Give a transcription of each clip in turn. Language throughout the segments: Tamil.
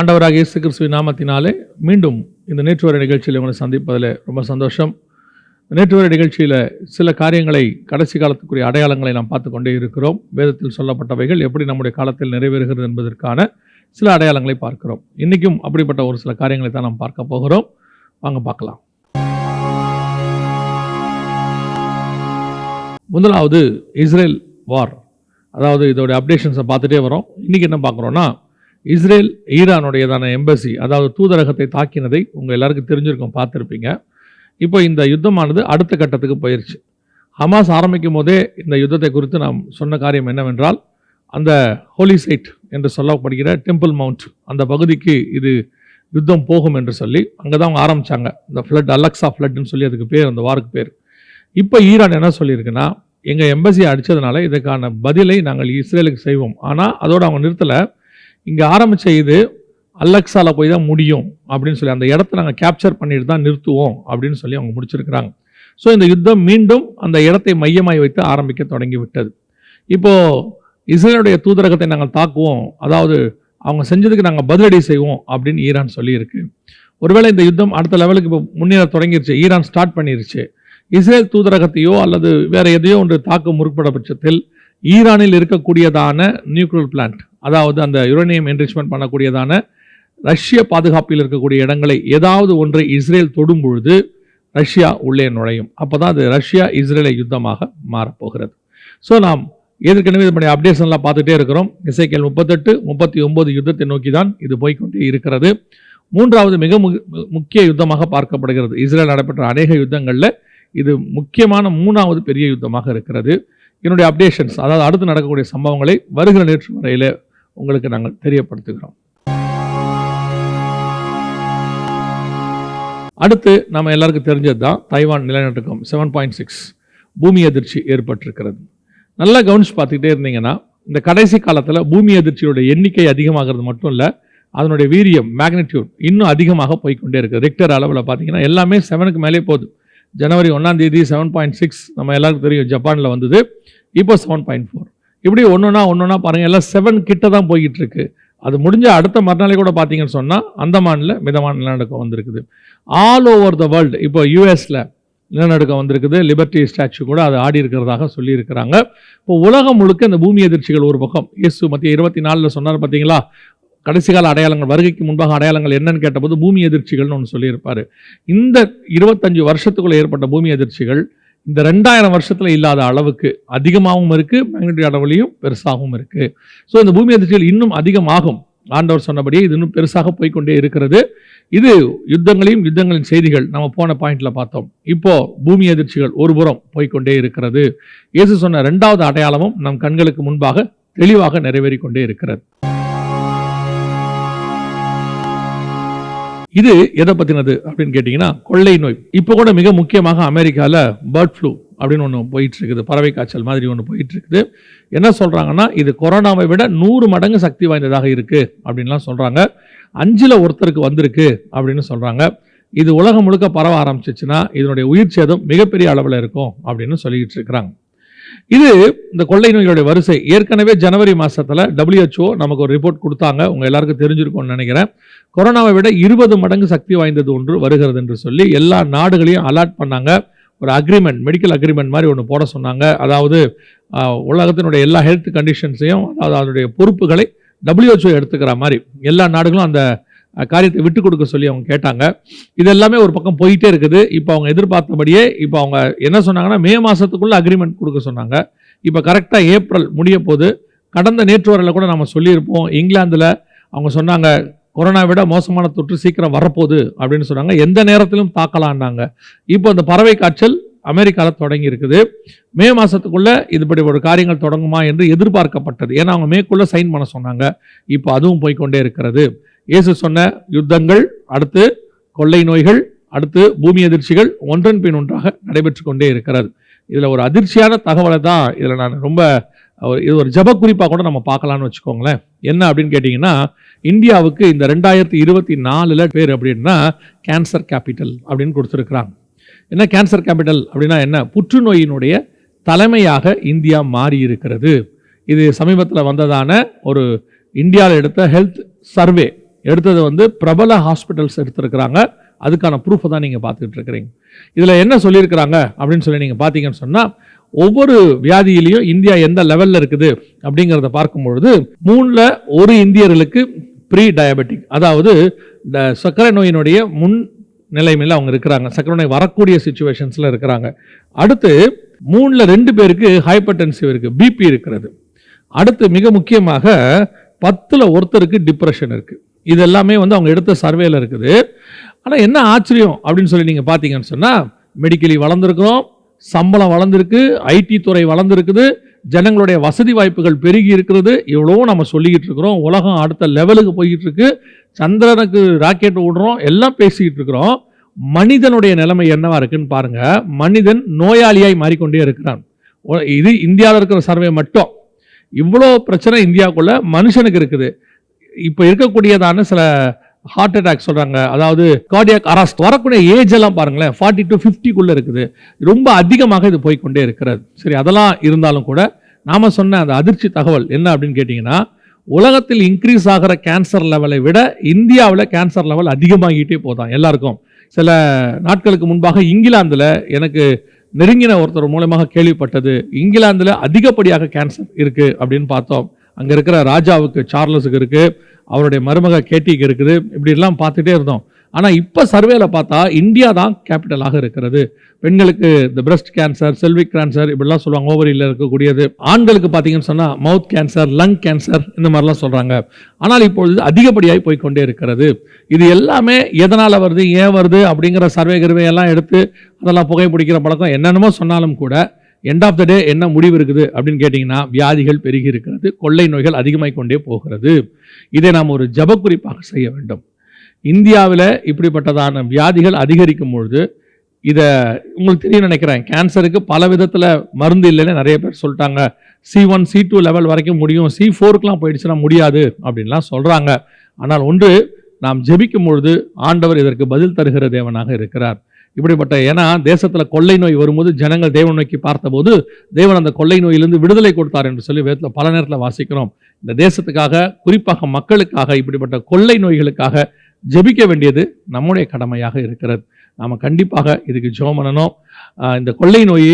ஆண்டவராக இயேசு கிறிஸ்துவின் நாமத்தினாலே மீண்டும் இந்த நேற்று வரை நிகழ்ச்சியில் உங்களை சந்திப்பதில் ரொம்ப சந்தோஷம். நேற்று வரை நிகழ்ச்சியில் சில காரியங்களை கடைசி காலத்துக்குரிய அடையாளங்களை நாம் பார்த்து கொண்டே இருக்கிறோம். வேதத்தில் சொல்லப்பட்டவைகள் எப்படி நம்முடைய காலத்தில் நிறைவேறுகிறது என்பதற்கான சில அடையாளங்களை பார்க்கிறோம். இன்றைக்கும் அப்படிப்பட்ட ஒரு சில காரியங்களை தான் நாம் பார்க்க போகிறோம். வாங்க பார்க்கலாம். முதலாவது இஸ்ரேல் வார். அதாவது இதோட அப்டேஷன்ஸை பார்த்துட்டே வரோம். இன்றைக்கி என்ன பார்க்குறோன்னா இஸ்ரேல் ஈரானுடையதான எம்பசி அதாவது தூதரகத்தை தாக்கினதை உங்கள் எல்லாருக்கும் தெரிஞ்சிருக்கும் பார்த்துருப்பீங்க. இப்போ இந்த யுத்தமானது அடுத்த கட்டத்துக்கு போயிடுச்சு ஹமாஸ் ஆரம்பிக்கும் போதே இந்த யுத்தத்தை குறித்து நாம் சொன்ன காரியம் என்னவென்றால் அந்த ஹோலி சைட் என்று சொல்லப்படுகிற டெம்பிள் மவுண்ட் அந்த பகுதிக்கு இது யுத்தம் போகும் என்று சொல்லி அங்கே தான் அவங்க ஆரம்பித்தாங்க இந்த ஃப்ளட் அலக்ஸா ஃப்ளட்னு சொல்லி அதுக்கு பேர் அந்த வாருக்கு பேர். இப்போ ஈரான் என்ன சொல்லியிருக்குன்னா எங்கள் எம்பசியை அடித்ததுனால இதுக்கான பதிலை நாங்கள் இஸ்ரேலுக்கு செய்வோம். ஆனால் அதோடு அவங்க நிறுத்தலை. இங்கே ஆரம்பித்த இது அலெக்ஸாவில் போய் தான் முடியும் அப்படின்னு சொல்லி அந்த இடத்த நாங்கள் கேப்சர் பண்ணிட்டு தான் நிறுத்துவோம் அப்படின்னு சொல்லி அவங்க முடிச்சிருக்கிறாங்க. ஸோ இந்த யுத்தம் மீண்டும் அந்த இடத்தை மையமாய் வைத்து ஆரம்பிக்க தொடங்கி விட்டது. இப்போது இஸ்ரேலுடைய தூதரகத்தை நாங்கள் தாக்குவோம். அதாவது அவங்க செஞ்சதுக்கு நாங்கள் பதிலடி செய்வோம் அப்படின்னு ஈரான் சொல்லியிருக்கு. ஒருவேளை இந்த யுத்தம் அடுத்த லெவலுக்கு இப்போ முன்னேற தொடங்கிருச்சு ஈரான் ஸ்டார்ட் பண்ணிருச்சு. இஸ்ரேல் தூதரகத்தையோ அல்லது வேறு எதையோ ஒன்று தாக்க முற்பட பட்சத்தில் ஈரானில் இருக்கக்கூடியதான நியூக்ளியர் பிளான்ட் அதாவது அந்த யுரேனியம் என்ரிச்மெண்ட் பண்ணக்கூடியதான ரஷ்ய பாதுகாப்பில் இருக்கக்கூடிய இடங்களை ஏதாவது ஒன்றை இஸ்ரேல் தொடும் பொழுது ரஷ்யா உள்ளே நுழையும். அப்போ தான் அது ரஷ்யா இஸ்ரேலை யுத்தமாக மாறப்போகிறது. ஸோ நாம் ஏற்கனவே இதனுடைய அப்டேஷன்லாம் பார்த்துட்டே இருக்கிறோம். இசைக்கல் முப்பத்தெட்டு முப்பத்தி ஒன்பது யுத்தத்தை நோக்கி தான் இது போய்கொண்டே இருக்கிறது. மூன்றாவது மிக முக்கிய யுத்தமாக பார்க்கப்படுகிறது. இஸ்ரேல் நடைபெற்ற அநேக யுத்தங்களில் இது முக்கியமான மூணாவது பெரிய யுத்தமாக இருக்கிறது. என்னுடைய அப்டேஷன்ஸ் அதாவது அடுத்து நடக்கக்கூடிய சம்பவங்களை வருகிற நேற்று வரையில் உங்களுக்கு நாங்கள் தெரியப்படுத்துகிறோம். அடுத்து நம்ம எல்லாருக்கும் தெரிஞ்சது தான் தைவான் நிலநடுக்கம் செவன் பாயிண்ட் சிக்ஸ் பூமி அதிர்ச்சி ஏற்பட்டிருக்கிறது. நல்லா கவனிச்சு பார்த்துக்கிட்டே இருந்தீங்கன்னா இந்த கடைசி காலத்தில் பூமி அதிர்ச்சியோட எண்ணிக்கை அதிகமாகிறது மட்டும் இல்லை அதனுடைய வீரியம் மேக்னிடியூட் இன்னும் அதிகமாக போய்கொண்டே இருக்குது. ரெக்டர் அளவில் பார்த்தீங்கன்னா எல்லாமே செவனுக்கு மேலே போகுது. ஜனவரி ஒன்றாம் தேதி செவன் பாயிண்ட் சிக்ஸ் நம்ம எல்லாருக்கும் தெரியும் ஜப்பானில் வந்தது. இப்போ செவன் பாயிண்ட் ஃபோர் இப்படி ஒன்றுனா ஒன்றுனா பாருங்கள் எல்லாம் செவன் கிட்ட தான் போய்கிட்டு இருக்கு அது முடிஞ்ச அடுத்த மறுநாளே கூட பார்த்தீங்கன்னு சொன்னால் அந்தமானில் மிதமான நிலநடுக்கம் வந்திருக்குது. ஆல் ஓவர் த வேர்ல்டு இப்போ யூஎஸில் நிலநடுக்கம் வந்திருக்குது. லிபர்ட்டி ஸ்டாச்சு கூட அது ஆடி இருக்கிறதாக சொல்லியிருக்கிறாங்க. இப்போ உலகம் முழுக்க இந்த பூமி எதிர்ச்சிகள் ஒரு பக்கம். இயேசு மத்திய இருபத்தி நாலில் சொன்னார் பார்த்தீங்களா கடைசி கால அடையாளங்கள் வருகைக்கு முன்பாக அடையாளங்கள் என்னன்னு கேட்டபோது பூமி எதிர்ச்சிகள்னு ஒன்று சொல்லியிருப்பார். இந்த இருபத்தஞ்சு வருஷத்துக்குள்ளே ஏற்பட்ட பூமி எதிர்ச்சிகள் இந்த ரெண்டாயிரம் வருஷத்தில் இல்லாத அளவுக்கு அதிகமாகவும் இருக்குது மேக்னெட்டிக் அளவுலையும் பெருசாகவும் இருக்குது ஸோ இந்த பூமி அதிர்ச்சிகள் இன்னும் அதிகமாகும். ஆண்டவர் சொன்னபடியே இது இன்னும் பெருசாக போய்கொண்டே இருக்கிறது. இது யுத்தங்களையும் யுத்தங்களின் செய்திகள் நம்ம போன பாயிண்ட்ல பார்த்தோம். இப்போ பூமி அதிர்ச்சிகள் ஒரு புறம் போய்கொண்டே இருக்கிறது. இயேசு சொன்ன ரெண்டாவது அடையாளமும் நம் கண்களுக்கு முன்பாக தெளிவாக நிறைவேறிக்கொண்டே இருக்கிறது. இது எதை பற்றினது அப்படின்னு கேட்டிங்கன்னா கொள்ளை நோய். இப்போ கூட மிக முக்கியமாக அமெரிக்காவில் பேர்ட் ஃப்ளூ அப்படின்னு ஒன்று போயிட்டு இருக்குது பறவை காய்ச்சல் மாதிரி ஒன்று போயிட்டு இருக்குது என்ன சொல்கிறாங்கன்னா இது கொரோனாவை விட நூறு மடங்கு சக்தி வாய்ந்ததாக இருக்குது அப்படின்லாம் சொல்கிறாங்க அஞ்சில் ஒருத்தருக்கு வந்திருக்கு அப்படின்னு சொல்கிறாங்க இது உலகம் முழுக்க பரவ ஆரம்பிச்சிச்சுன்னா இதனுடைய உயிர் சேதம் மிகப்பெரிய அளவில் இருக்கும் அப்படின்னு சொல்லிக்கிட்டு இருக்கிறாங்க. இது இந்த கொள்ளை நோய்களுடைய வரிசை. ஏற்கனவே ஜனவரி மாதத்தில் டபிள்யூஹெச்ஓ நமக்கு ஒரு ரிப்போர்ட் கொடுத்தாங்க. உங்கள் எல்லாருக்கும் தெரிஞ்சிருக்கும்னு நினைக்கிறேன். கொரோனாவை விட இருபது மடங்கு சக்தி வாய்ந்தது ஒன்று வருகிறது என்று சொல்லி எல்லா நாடுகளையும் அலாட் பண்ணாங்க. ஒரு அக்ரிமெண்ட் மெடிக்கல் அக்ரிமெண்ட் மாதிரி ஒன்று போட சொன்னாங்க. அதாவது உலகத்தினுடைய எல்லா ஹெல்த் கண்டிஷன்ஸையும் அதாவது அதனுடைய பொறுப்புகளை டபிள்யூஹெச்ஓ எடுத்துக்கிற மாதிரி. எல்லா நாடுகளும் அந்த காரியத்தை விட்டு கொடுக்க சொல்லி அவங்க கேட்டாங்க. இது எல்லாமே ஒரு பக்கம் போயிட்டே இருக்குது. இப்போ அவங்க எதிர்பார்த்தபடியே இப்போ அவங்க என்ன சொன்னாங்கன்னா மே மாதத்துக்குள்ளே அக்ரிமெண்ட் கொடுக்க சொன்னாங்க. இப்போ கரெக்டாக ஏப்ரல் முடிய போது கடந்த நேற்று வரையில் கூட நம்ம சொல்லியிருப்போம். இங்கிலாந்தில் அவங்க சொன்னாங்க கொரோனா விட மோசமான தொற்று சீக்கிரம் வரப்போகுது அப்படின்னு சொன்னாங்க. எந்த நேரத்திலும் தாக்கலான்னாங்க. இப்போ அந்த பறவை காய்ச்சல் அமெரிக்காவில் தொடங்கி இருக்குது. மே மாதத்துக்குள்ளே இதுபடி ஒரு காரியங்கள் தொடங்குமா என்று எதிர்பார்க்கப்பட்டது. ஏன்னா அவங்க மேற்குள்ளே சைன் பண்ண சொன்னாங்க. இப்போ அதுவும் போய்கொண்டே இருக்கிறது. இயேசு சொன்ன யுத்தங்கள் அடுத்து கொள்ளை நோய்கள் அடுத்து பூமி அதிர்ச்சிகள் ஒன்றன் பின் ஒன்றாக நடைபெற்று கொண்டே இருக்கிறது. இதில் ஒரு அதிர்ச்சியான தகவலை தான் இதில் நான் ரொம்ப இது ஒரு ஜப குறிப்பாக கூட நம்ம பார்க்கலான்னு வச்சுக்கோங்களேன். என்ன அப்படின்னு கேட்டிங்கன்னா இந்தியாவுக்கு இந்த ரெண்டாயிரத்தி இருபத்தி நாலில் பேர் அப்படின்னா கேன்சர் கேபிட்டல் அப்படின்னு கொடுத்துருக்குறாங்க. என்ன கேன்சர் கேபிட்டல் அப்படின்னா என்ன? புற்றுநோயினுடைய தலைமையாக இந்தியா மாறி இருக்கிறது இது சமீபத்தில் வந்ததான ஒரு இந்தியாவில் எடுத்த ஹெல்த் சர்வே எடுத்தது வந்து பிரபல ஹாஸ்பிட்டல்ஸ் எடுத்திருக்கிறாங்க. அதுக்கான ப்ரூஃபை தான் நீங்கள் பார்த்துக்கிட்டு இருக்கிறீங்க. இதில் என்ன சொல்லியிருக்கிறாங்க? அப்படின்னு சொல்லி நீங்கள் பார்த்தீங்கன்னு சொன்னால் ஒவ்வொரு வியாதியிலையும் இந்தியா எந்த லெவலில் இருக்குது அப்படிங்கிறத பார்க்கும்பொழுது மூணில் ஒரு இந்தியர்களுக்கு ப்ரீ டயபெட்டிக் அதாவது இந்த சர்க்கரை நோயினுடைய முன் நிலைமையில் அவங்க இருக்கிறாங்க. சர்க்கரை நோய் வரக்கூடிய சுச்சுவேஷன்ஸில் இருக்கிறாங்க. அடுத்து மூணில் ரெண்டு பேருக்கு ஹைப்பர்டென்சிவ் இருக்குது பிபி இருக்கிறது. அடுத்து மிக முக்கியமாக பத்தில் ஒருத்தருக்கு டிப்ரெஷன் இருக்குது இது எல்லாமே வந்து அவங்க எடுத்த சர்வேல இருக்குது. ஆனால் என்ன ஆச்சரியம் அப்படின்னு சொல்லி நீங்கள் பார்த்தீங்கன்னு சொன்னால் மெடிக்கலி வளர்ந்துருக்கிறோம் சம்பளம் வளர்ந்துருக்கு ஐடி துறை வளர்ந்துருக்குது ஜனங்களுடைய வசதி வாய்ப்புகள் பெருகி இருக்கிறது இவ்வளோ நம்ம சொல்லிக்கிட்டு இருக்கிறோம் உலகம் அடுத்த லெவலுக்கு போய்கிட்டு இருக்கு சந்திரனுக்கு ராக்கெட் விடுறோம் எல்லாம் பேசிக்கிட்டு இருக்கிறோம். மனிதனுடைய நிலைமை என்னவா இருக்குன்னு பாருங்க மனிதன் நோயாளியாய் மாறிக்கொண்டே இருக்கிறான். இது இந்தியாவில் இருக்கிற சர்வே மட்டும். இவ்வளோ பிரச்சனை இந்தியாவுக்குள்ள மனுஷனுக்கு இருக்குது. இப்போ இருக்கக்கூடியதான சில ஹார்ட் அட்டாக் சொல்கிறாங்க அதாவது கார்டியாக் அராஸ்ட் வரக்கூடிய ஏஜ் எல்லாம் பாருங்களேன் ஃபார்ட்டி டு ஃபிஃப்டிக்குள்ளே இருக்குது. ரொம்ப அதிகமாக இது போய்க்கொண்டே இருக்கிறது. சரி அதெல்லாம் இருந்தாலும் கூட நாம் சொன்ன அந்த அதிர்ச்சி தகவல் என்ன அப்படின்னு கேட்டிங்கன்னா உலகத்தில் இன்க்ரீஸ் ஆகிற கேன்சர் லெவலை விட இந்தியாவில் கேன்சர் லெவல் அதிகமாகிட்டே போதான் எல்லாருக்கும். சில நாட்களுக்கு முன்பாக இங்கிலாந்தில் எனக்கு நெருங்கின ஒருத்தர் மூலமாக கேள்விப்பட்டது இங்கிலாந்தில் அதிகப்படியாக கேன்சர் இருக்குது அப்படின்னு பார்த்தோம். அங்கே இருக்கிற ராஜாவுக்கு சார்லஸுக்கு இருக்குது அவருடைய மருமக கேட்டிக்கு இருக்குது இப்படிலாம் பார்த்துட்டே இருந்தோம். ஆனால் இப்போ சர்வேல பார்த்தா இந்தியா தான் கேபிட்டலாக இருக்கிறது. பெண்களுக்கு இந்த பிரஸ்ட் கேன்சர் செல்விக் கேன்சர் இப்படிலாம் சொல்லுவாங்க ஓவரியில் இருக்கக்கூடியது. ஆண்களுக்கு பார்த்தீங்கன்னு சொன்னால் மவுத் கேன்சர் லங் கேன்சர் இந்த மாதிரிலாம் சொல்கிறாங்க ஆனால் இப்பொழுது அதிகப்படியாகி போய்க்கொண்டே இருக்கிறது. இது எல்லாமே எதனால் வருது ஏன் வருது அப்படிங்கிற சர்வே கருவையெல்லாம் எடுத்து அதெல்லாம் புகைப்பிடிக்கிற பழக்கம் என்னென்னமோ சொன்னாலும் கூட எண்ட் ஆஃப் த டே என்ன முடிவு இருக்குது அப்படின்னு கேட்டிங்கன்னா வியாதிகள் பெருகி இருக்கிறது கொள்ளை நோய்கள் அதிகமாகிக் கொண்டே போகிறது. இதை நாம் ஒரு ஜபக்குறிப்பாக செய்ய வேண்டும். இந்தியாவில் இப்படிப்பட்டதான வியாதிகள் அதிகரிக்கும் பொழுது இதை உங்களுக்கு தெரியும் நினைக்கிறேன் கேன்சருக்கு பல விதத்தில் மருந்து இல்லைன்னு நிறைய பேர் சொல்லிட்டாங்க. C one C two level வரைக்கும் முடியும். சி ஃபோருக்குலாம் போயிடுச்சுன்னா முடியாது அப்படின்லாம் சொல்கிறாங்க ஆனால் ஒன்று நாம் ஜெபிக்கும் பொழுது ஆண்டவர் இதற்கு பதில் தருகிற தேவனாக இருக்கிறார். இப்படிப்பட்ட ஏன்னா தேசத்தில் கொள்ளை நோய் வரும்போது ஜனங்கள் தேவன் நோக்கி பார்த்தபோது தேவன் அந்த கொள்ளை நோயிலிருந்து விடுதலை கொடுத்தார் என்று சொல்லி வேதத்தில் பல நேரத்தில் வாசிக்கிறோம். இந்த தேசத்துக்காக குறிப்பாக மக்களுக்காக இப்படிப்பட்ட கொள்ளை நோய்களுக்காக ஜெபிக்க வேண்டியது நம்முடைய கடமையாக இருக்கிறது. நாம் கண்டிப்பாக இதுக்கு ஜோமனனும் இந்த கொள்ளை நோய்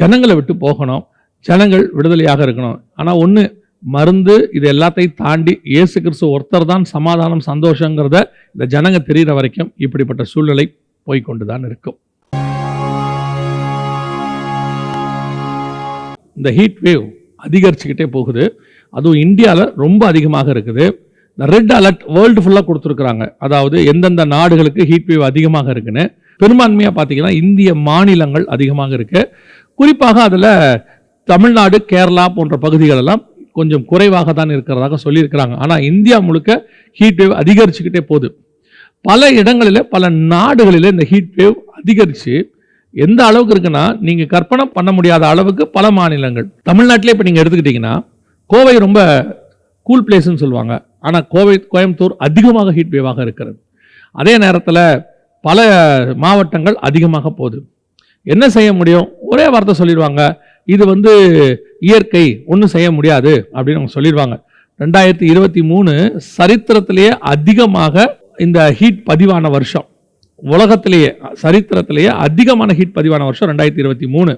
ஜனங்களை விட்டு போகணும். ஜனங்கள் விடுதலையாக இருக்கணும். ஆனால் ஒன்று மருந்து இது எல்லாத்தையும் தாண்டி இயேசு கிறிஸ்து ஒருத்தர் தான் சமாதானம் சந்தோஷங்கிறத இந்த ஜனங்க தெரிகிற வரைக்கும் இப்படிப்பட்ட சூழ்நிலை போய்க்கொண்டு தான் இருக்கும். இந்த ஹீட் வேவ் அதிகரிச்சுக்கிட்டே போகுது. அதுவும் இந்தியாவில் ரொம்ப அதிகமாக இருக்குது. இந்த ரெட் அலர்ட் வேர்ல்டு ஃபுல்லாக கொடுத்துருக்குறாங்க. அதாவது எந்தெந்த நாடுகளுக்கு ஹீட் வேவ் அதிகமாக இருக்குன்னு. பெரும்பான்மையாக பார்த்தீங்கன்னா இந்திய மாநிலங்கள் அதிகமாக இருக்கு. குறிப்பாக அதில் தமிழ்நாடு கேரளா போன்ற பகுதிகள் எல்லாம் கொஞ்சம் குறைவாக தான் இருக்கிறதாக சொல்லியிருக்கிறாங்க. ஆனால் இந்தியா முழுக்க ஹீட் வேவ் அதிகரிச்சுக்கிட்டே போகுது. பல இடங்களில் பல நாடுகளில் இந்த ஹீட் வேவ் அதிகரித்து எந்த அளவுக்கு இருக்குன்னா நீங்கள் கற்பனை பண்ண முடியாத அளவுக்கு பல மாநிலங்கள். தமிழ்நாட்டிலே இப்போ நீங்கள் எடுத்துக்கிட்டிங்கன்னா கோவை ரொம்ப கூல் பிளேஸ்ன்னு சொல்லுவாங்க. ஆனால் கோவை கோயம்புத்தூர் அதிகமாக ஹீட் வேவாக இருக்கிறது. அதே நேரத்தில் பல மாவட்டங்கள் அதிகமாக போகுது. என்ன செய்ய முடியும்? ஒரே வார்த்தை சொல்லிடுவாங்க. இது வந்து இயற்கை ஒன்றும் செய்ய முடியாது அப்படின்னு அவங்க சொல்லிடுவாங்க. ரெண்டாயிரத்தி இருபத்தி மூணு சரித்திரத்திலேயே அதிகமாக இந்த ஹீட் பதிவான வருஷம். உலகத்திலேயே சரித்திரத்திலேயே அதிகமான ஹீட் பதிவான வருஷம் ரெண்டாயிரத்தி இருபத்தி மூணு.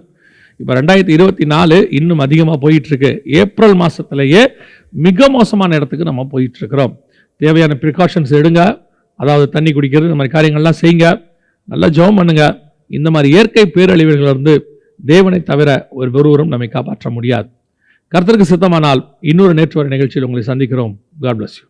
இப்போ ரெண்டாயிரத்தி இருபத்தி நாலு இன்னும் அதிகமாக போயிட்டுருக்கு. ஏப்ரல் மாதத்துலேயே மிக மோசமான இடத்துக்கு நம்ம போயிட்டுருக்குறோம். தேவையான ப்ரிகாஷன்ஸ் எடுங்க. அதாவது தண்ணி குடிக்கிறது இந்த மாதிரி காரியங்கள்லாம் செய்யுங்க. நல்லா ஜெபம் பண்ணுங்க. இந்த மாதிரி இயற்கை பேரழிவுகளிலிருந்து தேவனை தவிர ஒரு வெறுவரும் நம்மை காப்பாற்ற முடியாது. கருத்தருக்கு சித்தமானால் இன்னொரு நேற்று வரை நிகழ்ச்சியில் உங்களை சந்திக்கிறோம். God bless you